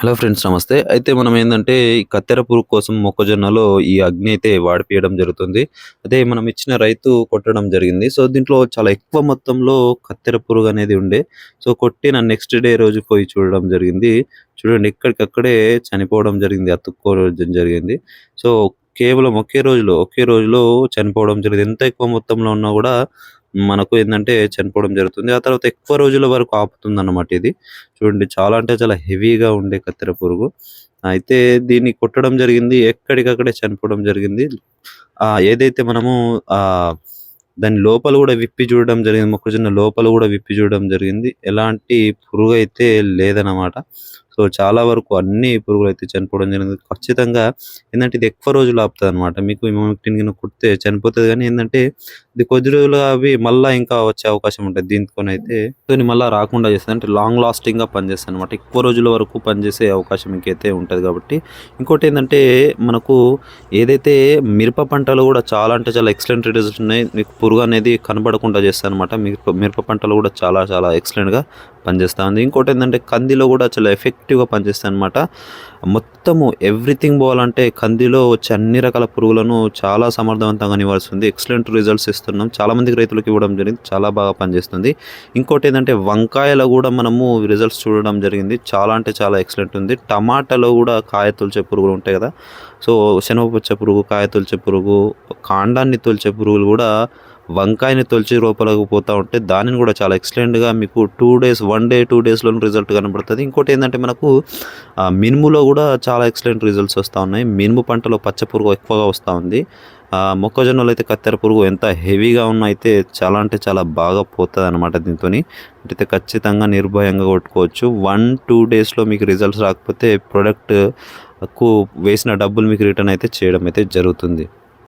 Hello friends నమస్తే. అయితే మనం ఏంటంటే ఈ కత్తెర పురుగు కోసం మొక్కజొన్నలో ఈ అగ్ని అయితే వాడిపియడం జరుగుతుంది. అదే మనం ఇచ్చిన రైతు కొట్టడం జరిగింది. సో దీంట్లో చాలా ఎక్కువ మొత్తంలో కత్తెర పురుగు అనేది ఉండే. సో కొట్టిన నెక్స్ట్ డే రోజు పోయి చూడడం జరిగింది. చూడండి ఎక్కడికక్కడే చనిపోవడం జరిగింది. అతుక్కోవడం జరిగింది. సో కేవలం ఒకే రోజులో, ఒకే రోజులో చనిపోవడం జరిగింది. ఎంత ఎక్కువ మొత్తంలో ఉన్నా కూడా మనకు ఏంటంటే చనిపోవడం జరుగుతుంది. ఆ తర్వాత ఎక్కువ రోజుల వరకు ఆపుతుంది అన్నమాట ఇది. చూడండి చాలా అంటే చాలా హెవీగా ఉండే కత్తెర పురుగు. అయితే దీన్ని కొట్టడం జరిగింది. ఎక్కడికక్కడే చనిపోవడం జరిగింది. ఆ ఏదైతే మనము ఆ దాని లోపల కూడా విప్పి చూడడం జరిగింది. మొక్కజొన్న లోపల కూడా విప్పి చూడడం జరిగింది. ఎలాంటి పురుగు అయితే లేదనమాట. సో చాలా వరకు అన్ని పురుగులైతే చనిపోవడం జరిగింది. ఖచ్చితంగా ఏంటంటే ఇది ఎక్కువ రోజులు ఆపుతదనమాట. మీకు ఇమోమిక్టిన్ గిన కొడితే చనిపోతది గానీ ఇది కొద్ది రోజులుగా అవి మళ్ళీ ఇంకా వచ్చే అవకాశం ఉంటుంది దీనితోనైతే దీన్ని మళ్ళీ రాకుండా చేస్తుంది అంటే లాంగ్ లాస్టింగ్‌గా అనమాట ఎక్కువ రోజుల వరకు పనిచేసే అవకాశం ఇంకైతే ఉంటుంది కాబట్టి. ఇంకోటి ఏంటంటే మనకు ఏదైతే మిరప పంటలు కూడా చాలా అంటే చాలా ఎక్సలెంట్ రిజల్ట్స్ ఉన్నాయి. మీకు పురుగు అనేది కనబడకుండా చేస్తదనమాట. మిరప మిరప పంటలు కూడా చాలా చాలా ఎక్సలెంట్‌గా పనిచేస్తూ ఉంది. ఏంటంటే కందిలో కూడా చాలా ఎఫెక్టివ్‌గా పనిచేస్తదనమాట. మొత్తము ఎవ్రీథింగ్ పోవాలంటే కందిలో వచ్చే అన్ని రకాల పురుగులను చాలా సమర్థవంతంగా నివారిస్తుంది. ఎక్సలెంట్ రిజల్ట్స్ ఇస్తున్నాం. చాలామందికి రైతులకు ఇవ్వడం జరిగింది. చాలా బాగా పనిచేస్తుంది. ఇంకోటి ఏంటంటే వంకాయలో కూడా మనము రిజల్ట్స్ చూడడం జరిగింది. చాలా అంటే చాలా ఎక్సలెంట్ ఉంది. టమాటాలో కూడా కాయ తొలిచే పురుగులు ఉంటాయి కదా సో శనగపచ్చ పురుగు, కాయ తొలిచే పురుగు, కాండాన్ని తొలిచే పురుగులు కూడా వంకాయని తొలిచి లోపలికి పోతూ ఉంటే దానిని కూడా చాలా ఎక్సలెంట్‌గా మీకు two days, one day, two డేస్‌లోనే రిజల్ట్ కనబడుతుంది ఇంకోటి ఏంటంటే మనకు మినుములో కూడా చాలా ఎక్సలెంట్ రిజల్ట్స్ వస్తూ ఉన్నాయి. మినుము పంటలో పచ్చ పురుగు ఎక్కువగా వస్తూ ఉంది. మొక్కజొన్నలు మొక్కజొన్నలో అయితే కత్తెర పురుగు ఎంత హెవీగా ఉన్నా అయితే చాలా అంటే చాలా బాగా పోతుంది అనమాట దీంతో అయితే ఖచ్చితంగా నిర్భయంగా కొట్టుకోవచ్చు. 1, 2 డేస్‌లో మీకు రిజల్ట్స్ రాకపోతే ప్రొడక్ట్ వేసిన డబ్బులు మీకు రిటర్న్ అయితే చేయడం అయితే జరుగుతుంది.